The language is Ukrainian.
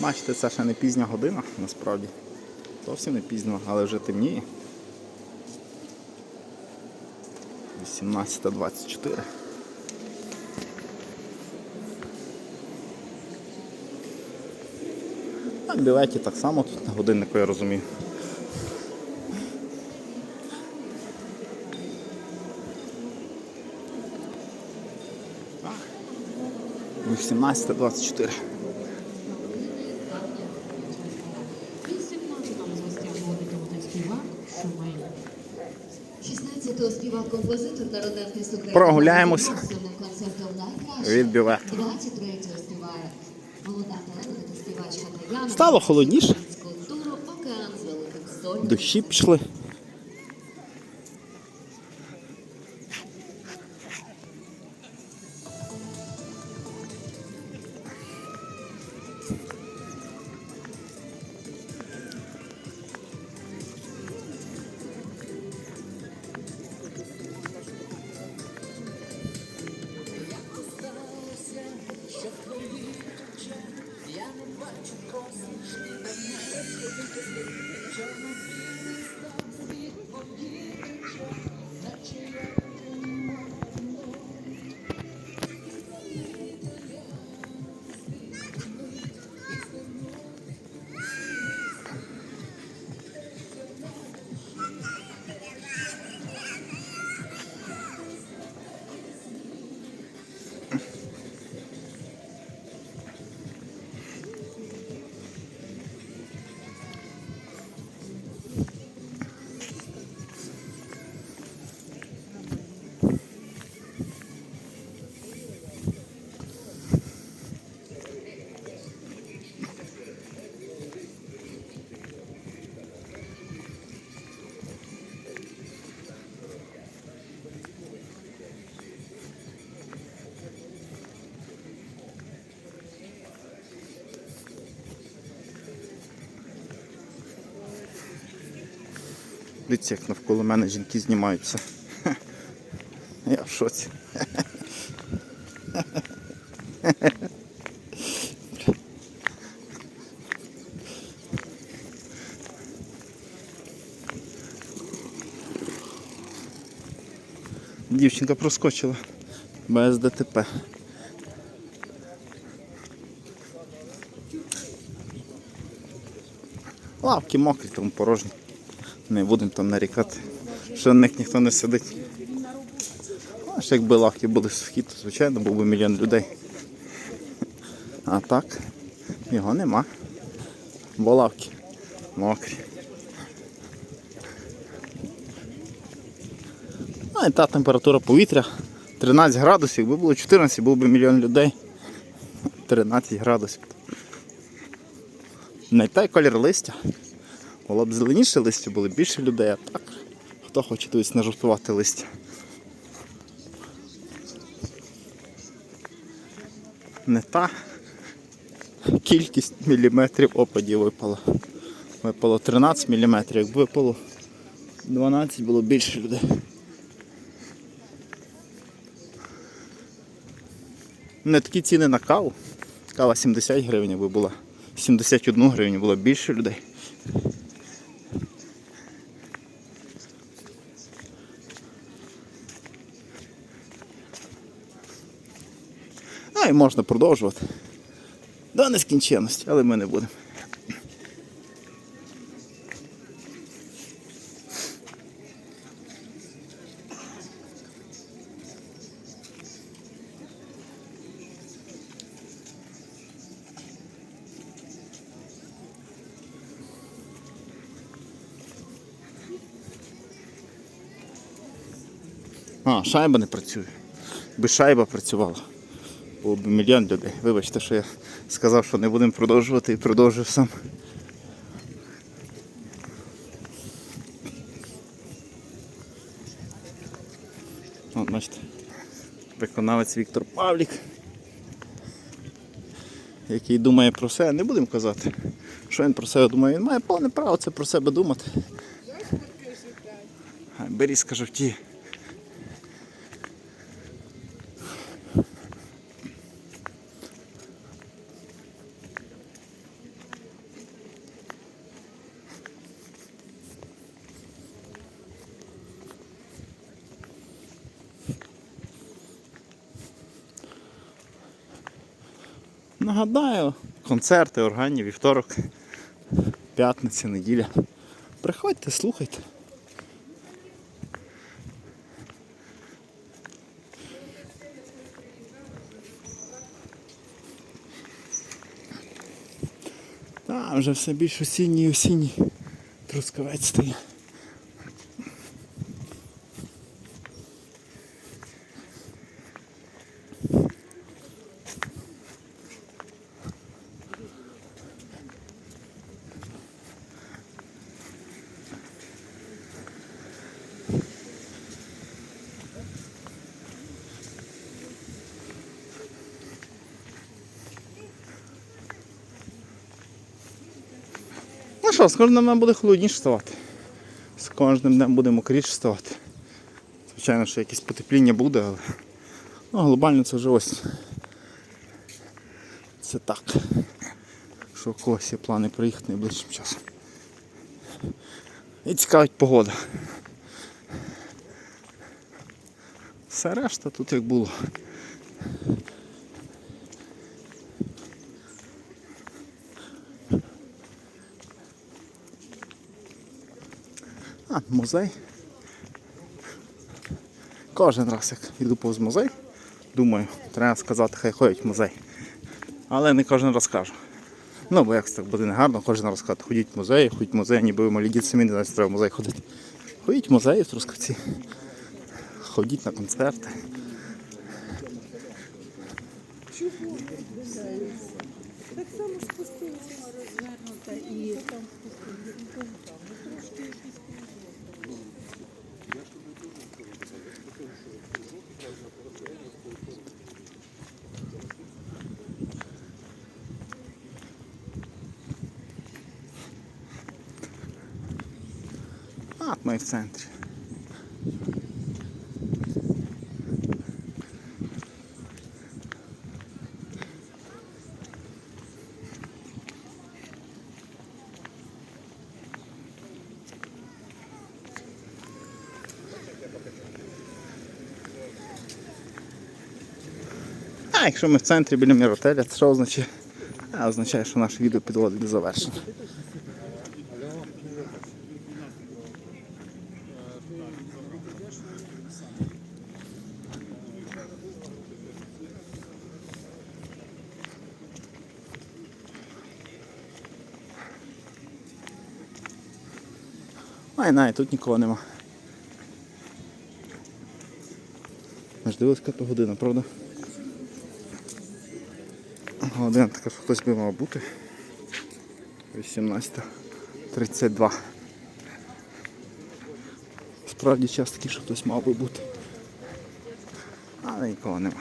Бачите, це ще не пізня година, насправді. Зовсім не пізно, але вже темніє. 18.24. А білеті так само тут на годиннику, я розумію. А, 18.24. композитор народний артист України. Прогуляємося. Від білет. 23-го співає молода талановита співачка Таяна. Стало холодніше. Українську туру «Океан з великим солью». Дощі пішли. Дивіться, як навколо мене жінки знімаються. Я в шоці. Дівчинка проскочила без ДТП. Лавки мокрі, тому порожні. Не будемо там нарікати, що на них ніхто не сидить. А ж якби лавки були сухі, то звичайно був би мільйон людей. А так, його нема. Бо лавки мокрі. А і та температура повітря 13 градусів, якби було 14, був би мільйон людей. 13 градусів. Не той колір листя. Було б зеленіше листя, було б більше людей, а так. Хто хоче дивись не жовтувати листя. Не та кількість міліметрів опадів випала. Випало 13 міліметрів, якби випало 12, було більше людей. Не такі ціни на каву. Кава 70 гривень, якби була 71 гривень, було більше людей. А і можна продовжувати. До нескінченності, але ми не будемо. А, шайба не працює. Би шайба працювала. Було б мільйон людей. Вибачте, що я сказав, що не будемо продовжувати і продовжив сам. От, бачите, виконавець Віктор Павлік, який думає про себе, не будемо казати, що він про себе думає. Він має повне право це про себе думати. Берізка жовті. Нагадаю, концерти, органі, вівторок, п'ятниця, неділя. Приходьте, слухайте. Там вже все більш осінній і осінній трускавець стає. Що, з кожним днем буде холодніше ставати. З кожним днем буде мокріше ставати. Звичайно, що якесь потепління буде, але ну, глобально це вже ось. Це так. Що у когось є плани приїхати найближчим часом. І цікавить погода. Все решта тут як було. А, музей. Кожен раз, як йду повз музей, думаю, треба сказати, хай ходять в музей. Але не кожен раз кажу. Ну, бо як це буде негарно, кожен раз сказати, ходіть в музей, ходіть в музей, ніби ви малі діти самі не знають, що треба в музей ходити. Ходіть в музеї в Трускавці. Ходіть на концерти. Так само спустилися розвернута і там А, ми в центрі. А якщо ми в центрі біля міротеля, це що означає? А, означає, що наше відео підводить до завершення. Ай, най, тут нікого нема. Аж дивилась, яка то година, правда? Година така, що хтось би мав бути. 18.32. Справді час такий, що хтось мав би бути. Але нікого нема.